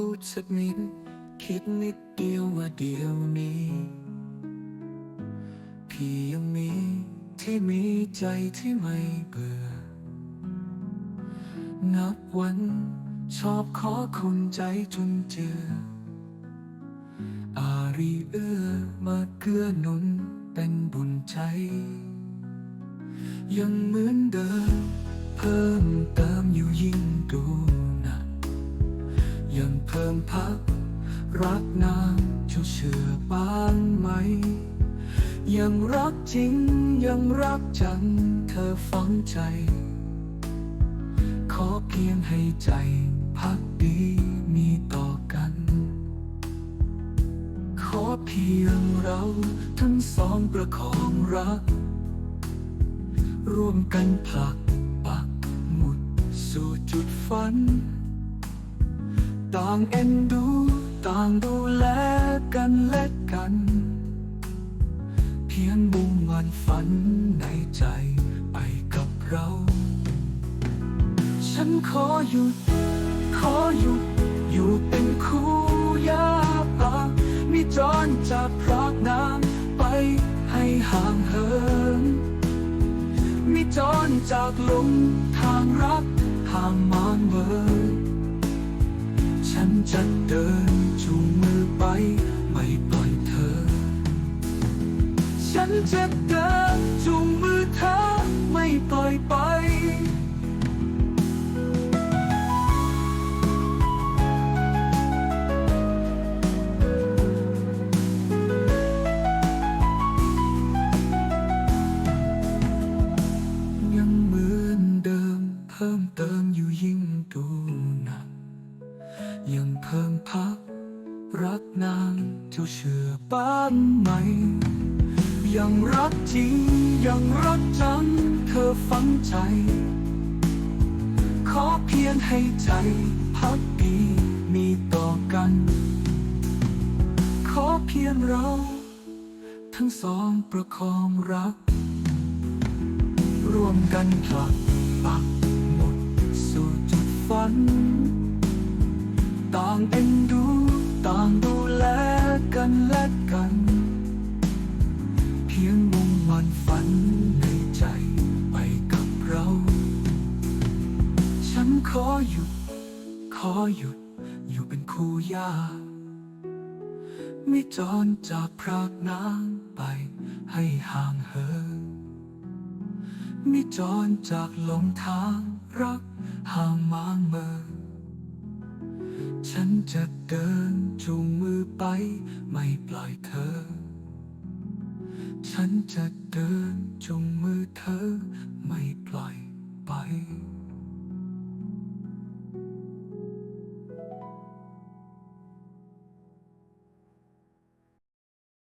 พูดสักนิด คิดนิดเดียวว่าเดียวนี้ พี่ยังมีที่มีใจที่ไม่เบื่อ นับวันชอบขอคุณใจจนเจอ อารีเอื้อมาเกื้อหนุนเป็นบุญใจ ยังเหมือนเดิม เพิ่มเติมอยู่ยิ่งดู ยังเพิ่มพัก รักนางเจ้าเชื่อบ้างไหม ยังรักจริงยังรักจังเธอฝังใจ ขอเพียงให้ใจพักดีมีต่อกัน ขอเพียงเราทั้งสองประคองรัก ร่วมกันผลักปักหมุดสู่จุดฝัน ต่างเอ็นดู ต่างดูแลกันและกัน เพียงมุ่งมันฝันในใจไปกับเรา ฉันขอหยุด ขอหยุด อยู่เป็นคู่ยาปามิจรจากพรากน้ำไปให้ห่างเหินมิจรจากลมทางรักห่างมางเมิน ฉันจะเดินจูงมือไป ไม่ปล่อยเธอ ฉันจะเดินจูงมือเธอ ไม่ปล่อยไป เพิ่มพัก รักนางเจ้าเชื่อบ้านไหม ยังรักจริง ยังรักจัง เธอฝังใจ ขอเพียงให้ใจพักดีมีต่อกัน ขอเพียงเรา ทั้งสองประคองรัก ร่วมกันผลักปักหมดสู่จุดฝัน อหยุด ขอหยุด อยู่เป็นคู่ยาไม่จรจากพรากนางไปให้ห่างเหินมิจรจากหลงทางรักห่างมางเมินฉันจะเดินจูงมือไปไม่ปล่อยเธอ ฉันจะเดินจูงมือเธอไม่ปล่อยไป